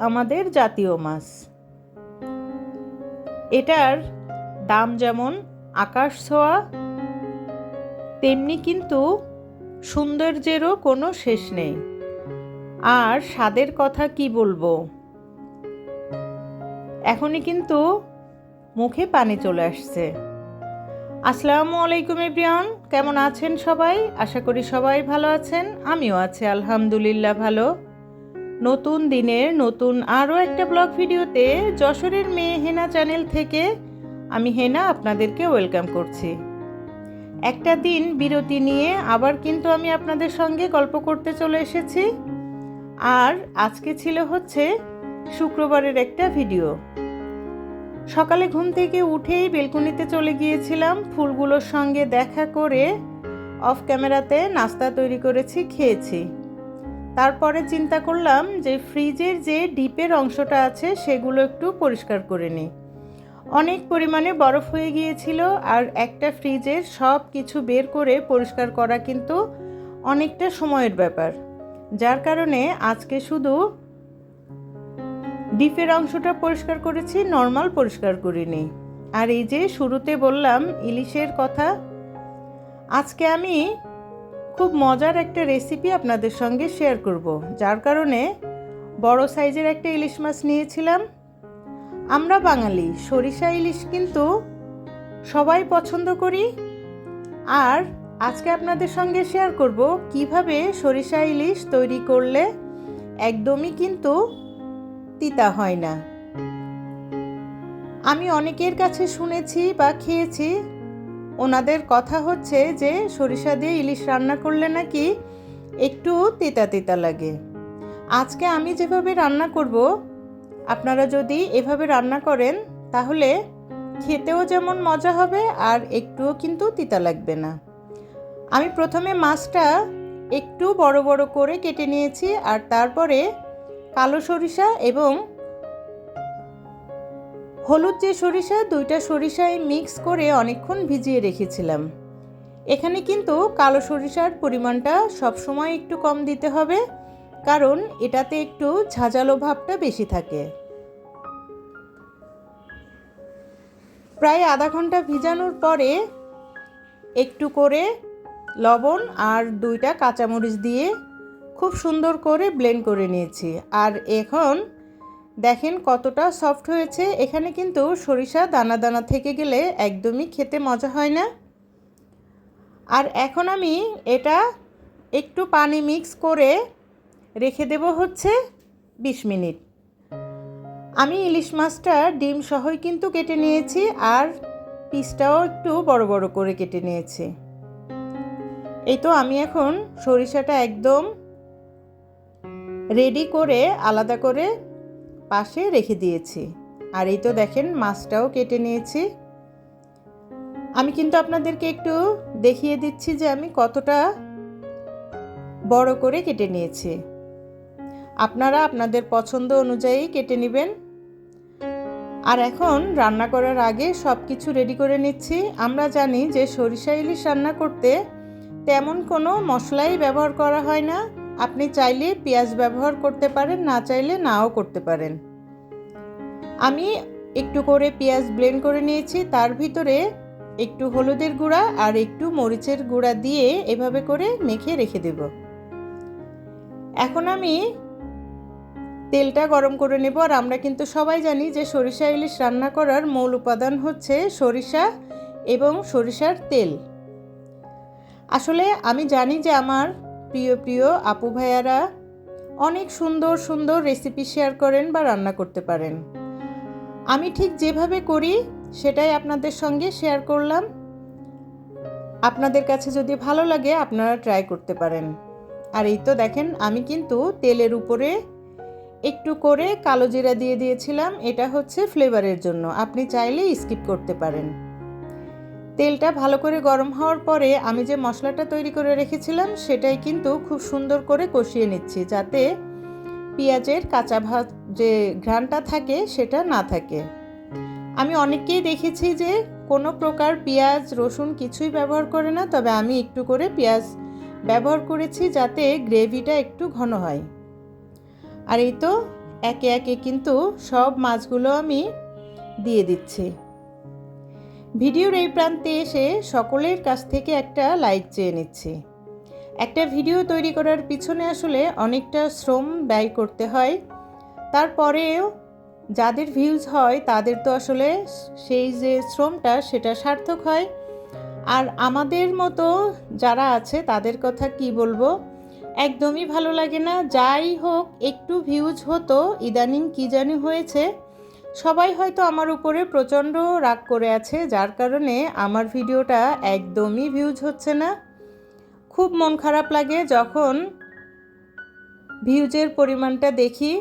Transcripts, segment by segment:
আমাদের জাতীয় মাছ। এটার দাম যেমন আকাশ ছোঁয়া, তেমনি কিন্তু সৌন্দর্যেরও কোনো শেষ নেই। আর স্বাদের কথা কি বলব? এখনই কিন্তু মুখে পানি চলে আসছে। আসসালামু আলাইকুম এভরিওয়ান, কেমন আছেন সবাই? আশা করি সবাই ভালো আছেন, আমিও আছি, আলহামদুলিল্লাহ ভালো। নতুন দিনের নতুন আরও একটা ব্লগ ভিডিওতে যশোরের মেয়ে হেনা চ্যানেল থেকে আমি হেনা আপনাদেরকে ওয়েলকাম করছি। একটা দিন বিরতি নিয়ে আবার কিন্তু আমি আপনাদের সঙ্গে গল্প করতে চলে এসেছি। আর আজকে ছিল হচ্ছে শুক্রবারের একটা ভিডিও। সকালে ঘুম থেকে উঠেই বেলকুনিতে চলে গিয়েছিলাম। ফুলগুলোর সঙ্গে দেখা করে অফ ক্যামেরাতে নাস্তা তৈরি করেছি, খেয়েছি। তারপরে চিন্তা করলাম যে ফ্রিজের যে ডিপের অংশটা আছে সেগুলো একটু পরিষ্কার করে নিই। অনেক পরিমাণে বরফ হয়ে গিয়েছিল আর একটা ফ্রিজের সব কিছু বের করে পরিষ্কার করা কিন্তু অনেকটা সময়ের ব্যাপার। যার কারণে আজকে শুধু ডিপের অংশটা পরিষ্কার করেছি, নর্মাল পরিষ্কার করিনি আর এই যে শুরুতে বললাম ইলিশের কথা, আজকে আমি খুব মজার একটা রেসিপি আপনাদের সঙ্গে শেয়ার করব। যার কারণে বড় সাইজের একটা ইলিশ মাছ নিয়েছিলাম। আমরা বাঙালি, সরিষা ইলিশ কিন্তু সবাই পছন্দ করি। আর আজকে আপনাদের সঙ্গে শেয়ার করব কীভাবে সরিষা ইলিশ তৈরি করলে একদমই কিন্তু তিতা হয় না। আমি অনেকের কাছে শুনেছি বা খেয়েছি ওনাদের কথা হচ্ছে যে, সরিষা দিয়ে ইলিশ রান্না করলে নাকি একটু তিতা তিতা লাগে। আজকে আমি যেভাবে রান্না করব, আপনারা যদি এভাবে রান্না করেন, তাহলে খেতেও যেমন মজা হবে আর একটুও কিন্তু তিতা লাগবে না। আমি প্রথমে মাছটা একটু বড় বড় করে কেটে নিয়েছি আর তারপরে কালো সরিষা এবং হলুদ যে সরিষা, দুইটা সরিষায় মিক্স করে অনেকক্ষণ ভিজিয়ে রেখেছিলাম। এখানে কিন্তু কালো সরিষার পরিমাণটা সবসময় একটু কম দিতে হবে, কারণ এটাতে একটু ঝাঁঝালো ভাবটা বেশি থাকে। প্রায় আধা ঘণ্টা ভিজানোর পরে একটু করে লবণ আর দুইটা কাঁচামরিচ দিয়ে খুব সুন্দর করে ব্লেন্ড করে নিয়েছি। আর এখন দেখেন কতটা সফট হয়েছে। এখানে কিন্তু সরিষা দানা দানা থেকে গেলে একদমই খেতে মজা হয় না। আর এখন আমি এটা একটু পানি মিক্স করে রেখে দেব হচ্ছে বিশ মিনিট। আমি ইলিশ মাছটা ডিম সহই কিন্তু কেটে নিয়েছি আর পিসটাও একটু বড় বড় করে কেটে নিয়েছি। এই তো আমি এখন সরিষাটা একদম রেডি করে আলাদা করে পাশে রেখে দিয়েছি। আর এই তো দেখেন মাছটাও কেটে নিয়েছি। আমি কিন্তু আপনাদেরকে একটু দেখিয়ে দিচ্ছি যে আমি কতটা বড় করে কেটে নিয়েছি। আপনারা আপনাদের পছন্দ অনুযায়ী কেটে নেবেন। আর এখন রান্না করার আগে সব কিছু রেডি করে নিচ্ছি। আমরা জানি যে সরিষা ইলিশ রান্না করতে তেমন কোনো মশলাই ব্যবহার করা হয় না। আপনি চাইলে পেঁয়াজ ব্যবহার করতে পারেন, না চাইলে নাও করতে পারেন। আমি একটু করে পেঁয়াজ ব্লেন্ড করে নিয়েছি, তার ভিতরে একটু হলুদের গুঁড়া আর একটু মরিচের গুঁড়া দিয়ে এভাবে করে মেখে রেখে দেব। এখন আমি তেলটা গরম করে নেব, আর আমরা কিন্তু সবাই জানি যে সরিষা ইলিশ রান্না করার মূল উপাদান হচ্ছে সরিষা এবং সরিষার তেল। আসলে আমি জানি যে আমার প্রিয় প্রিয় আপু ভাইয়ারা, অনেক সুন্দর সুন্দর রেসিপি শেয়ার করেন বা রান্না করতে পারেন। আমি ঠিক যেভাবে করি, সেটাই আপনাদের সঙ্গে শেয়ার করলাম। আপনাদের কাছে যদি ভালো লাগে, আপনারা ট্রাই করতে পারেন। আর এই তো দেখেন, আমি কিন্তু তেলের উপরে একটু করে কালো জিরা দিয়ে দিয়েছিলাম। এটা হচ্ছে ফ্লেভারের জন্য। আপনি চাইলে স্কিপ করতে পারেন। তেলটা ভালো করে গরম হওয়ার পরে আমি যে মশলাটা তৈরি করে রেখেছিলাম, সেটাই কিন্তু খুব সুন্দর করে কষিয়ে নিচ্ছি যাতে পেঁয়াজের কাঁচা ভাত যে ঘ্রাণটা থাকে, সেটা না থাকে। আমি অনেককেই দেখেছি যে কোনো প্রকার পেঁয়াজ, রসুন কিছুই ব্যবহার করে না, তবে আমি একটু করে পেঁয়াজ ব্যবহার করেছি যাতে গ্রেভিটা একটু ঘন হয়। আর এই তো একে একে কিন্তু সব মাছগুলো আমি দিয়ে দিচ্ছি। ভিডিওর এই প্রান্তে এসে সকলের কাছ থেকে একটা লাইক চেয়ে নিচ্ছি। একটা ভিডিও তৈরি করার পিছনে আসলে অনেকটা শ্রম ব্যয় করতে হয়। তারপরেও যাদের ভিউজ হয়, তাদের তো আসলে সেই যে শ্রমটা, সেটা সার্থক হয়। আর আমাদের মতো যারা আছে, তাদের কথা কি বলব? একদমই ভালো লাগে না। যাই হোক, একটু ভিউজ হতো, ইদানিং কি জানি হয়েছে। সবাই হয়তো আমার উপরে প্রচণ্ড রাগ করে আছে, যার কারণে আমার ভিডিওটা একদমই ভিউজ হচ্ছে না। খুব মন খারাপ লাগে যখন ভিউজের পরিমাণটা দেখি।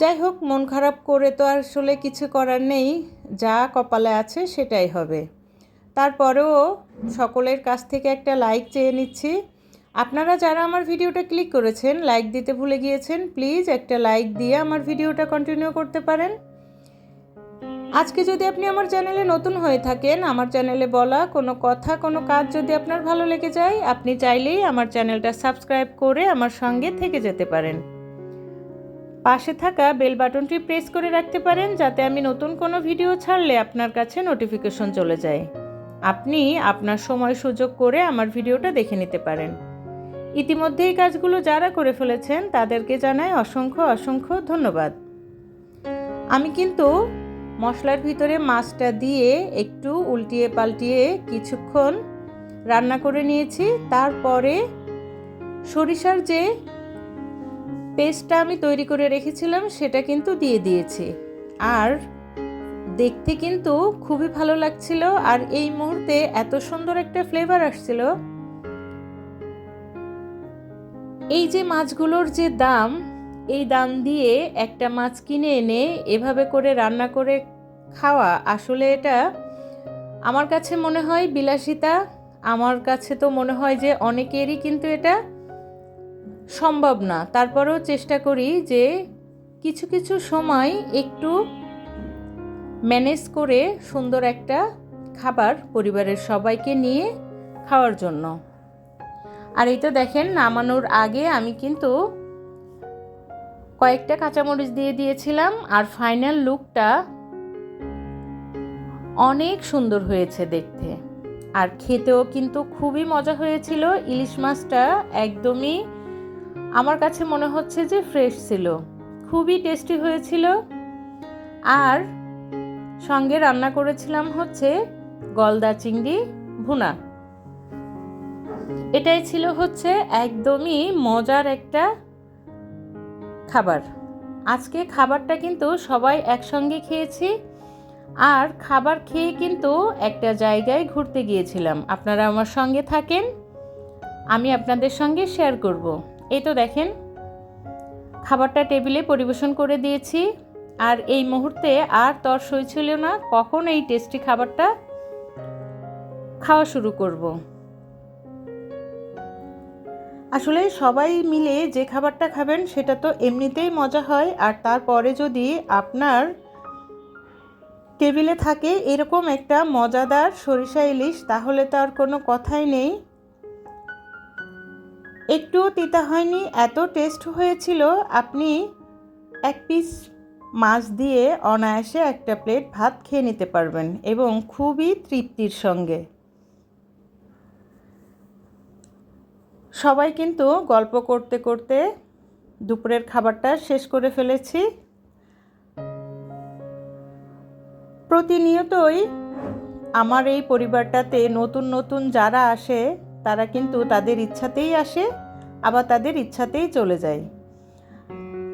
যাই হোক, মন খারাপ করে তো আসলে কিছু করার নেই, যা কপালে আছে সেটাই হবে। তারপরেও সকলের কাছ থেকে একটা লাইক চেয়ে নিচ্ছি। আপনারা যারা আমার ভিডিওটা ক্লিক করেছেন লাইক দিতে ভুলে গিয়েছেন প্লিজ একটা লাইক দিয়ে আমার ভিডিওটা কন্টিনিউ করতে পারেন। আজকে যদি আপনি আমার চ্যানেলে নতুন হয়ে থাকেন, আমার চ্যানেলে বলা কোনো কথা, কোনো কাজ যদি আপনার ভালো লেগে যায়, আপনি চাইলেই আমার চ্যানেলটা সাবস্ক্রাইব করে আমার সঙ্গে থেকে যেতে পারেন। পাশে থাকা বেল বাটনটি প্রেস করে রাখতে পারেন, যাতে আমি নতুন কোনো ভিডিও ছাড়লে আপনার কাছে নোটিফিকেশন চলে যায়। আপনি আপনার সময় সুযোগ করে আমার ভিডিওটা দেখে নিতে পারেন। ইতিমধ্যে এই কাজগুলো যারা করে ফেলেছেন, তাদেরকে জানাই অসংখ্য অসংখ্য ধন্যবাদ। আমি কিন্তু মশলার ভিতরে মাছটা দিয়ে একটু উল্টিয়ে পাল্টিয়ে কিছুক্ষণ রান্না করে নিয়েছি। তারপরে সরিষার যে পেস্টটা আমি তৈরি করে রেখেছিলাম, সেটা কিন্তু দিয়ে দিয়েছি। আর দেখতে কিন্তু খুবই ভালো লাগছিল। আর এই মুহূর্তে এত সুন্দর একটা ফ্লেভার আসছিল। এই যে মাছগুলোর যে দাম, এই দাম দিয়ে একটা মাছ কিনে এনে এভাবে করে রান্না করে খাওয়া, আসলে এটা আমার কাছে মনে হয় বিলাসিতা। আমার কাছে তো মনে হয় যে অনেকেরই কিন্তু এটা সম্ভব না। তারপরেও চেষ্টা করি যে কিছু কিছু সময় একটু ম্যানেজ করে সুন্দর একটা খাবার পরিবারের সবাইকে নিয়ে খাওয়ার জন্য। আর এই তো দেখেন, নামানোর আগে আমি কিন্তু কয়েকটা কাঁচামরিচ দিয়ে দিয়েছিলাম আর ফাইনাল লুকটা অনেক সুন্দর হয়েছে দেখতে। আর খেতেও কিন্তু খুবই মজা হয়েছিল, ইলিশ মাছটা একদমই আমার কাছে মনে হচ্ছে যে ফ্রেশ ছিল, খুবই টেস্টি হয়েছিল। আর সঙ্গে রান্না করেছিলাম হচ্ছে গলদা চিংড়ি ভুনা। এটাই ছিল হচ্ছে একদমই মজার একটা খাবার। আজকে খাবারটা কিন্তু সবাই একসঙ্গে খেয়েছি। আর খাবার খেয়ে কিন্তু একটা জায়গায় ঘুরতে গিয়েছিলাম। আপনারা আমার সঙ্গে থাকেন, আমি আপনাদের সঙ্গে শেয়ার করব। এই তো দেখেন, খাবারটা টেবিলে পরিবেশন করে দিয়েছি। আর এই মুহূর্তে আর তর সইছিল না, কখন এই টেস্টি খাবারটা খাওয়া শুরু করব। আসলে সবাই মিলে যে খাবারটা খাবেন, সেটা তো এমনিতেই মজা হয়। আর তারপরে যদি আপনার টেবিলে থাকে এরকম একটা মজাদার সরিষা ইলিশ, তাহলে তো আর কোনো কথাই নেই। একটু তিতা হয়নি, এত টেস্ট হয়েছিল। আপনি এক পিস মাছ দিয়ে অনায়াসে একটা প্লেট ভাত খেয়ে নিতে পারবেন এবং খুবই তৃপ্তির সঙ্গে। সবাই কিন্তু গল্প করতে করতে দুপুরের খাবারটা শেষ করে ফেলেছি। প্রতিনিয়তই আমার এই পরিবারটাতে নতুন নতুন যারা আসে, তারা কিন্তু তাদের ইচ্ছাতেই আসে, আবার তাদের ইচ্ছাতেই চলে যায়।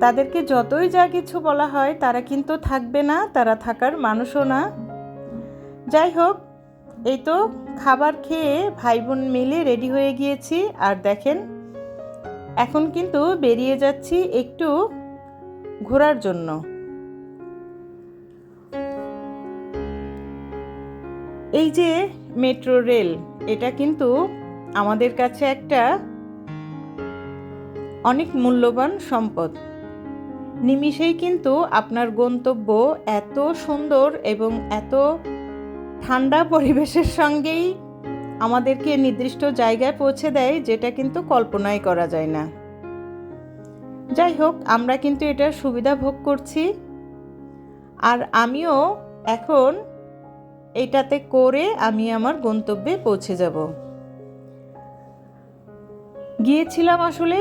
তাদেরকে যতই যা কিছু বলা হয়, তারা কিন্তু থাকবে না, তারা থাকার মানুষও না। যাই হোক এই তো খাবার খেয়ে ভাই বোন মিলে রেডি হয়ে গিয়েছি, আর দেখেন, এখন কিন্তু বেরিয়ে যাচ্ছি একটু ঘোরার জন্য। এই যে মেট্রো রেল, এটা কিন্তু আমাদের কাছে একটা অনেক মূল্যবান সম্পদ। নিমিষেই কিন্তু আপনার গন্তব্য এত সুন্দর এবং এত ঠান্ডা পরিবেশের সঙ্গেই আমাদেরকে নির্দিষ্ট জায়গায় পৌঁছে দেয়, যেটা কিন্তু কল্পনাই করা যায় না। যাই হোক, আমরা কিন্তু এটার সুবিধা ভোগ করছি। আর আমিও এখন এটাতে করে আমি আমার গন্তব্যে পৌঁছে যাব। গিয়েছিলাম আসলে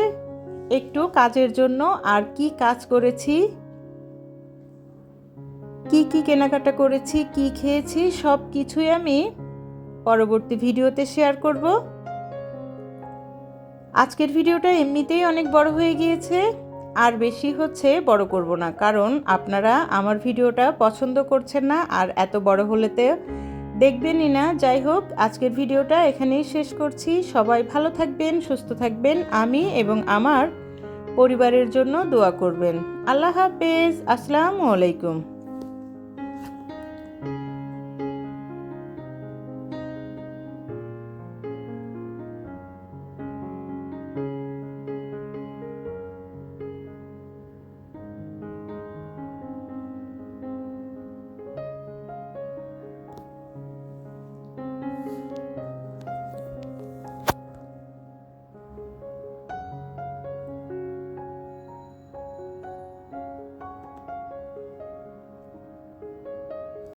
একটু কাজের জন্য, আর কি কাজ করেছি কি কি কেনাকাটা করেছি, কি খেয়েছি, সব কিছুই আমি পরবর্তী ভিডিওতে শেয়ার করব। আজকের ভিডিওটা এমনিতেই অনেক বড় হয়ে গিয়েছে, আর বেশি হচ্ছে বড় করব না, কারণ আপনারা আমার ভিডিওটা পছন্দ করছেন না, আর এত বড় হলেতে দেখবেনই না। যাই হোক, আজকের ভিডিওটা এখানেই শেষ করছি। সবাই ভালো থাকবেন, সুস্থ থাকবেন, আমি এবং আমার পরিবারের জন্য দোয়া করবেন। আল্লাহ হাফেজ, আসসালামু আলাইকুম।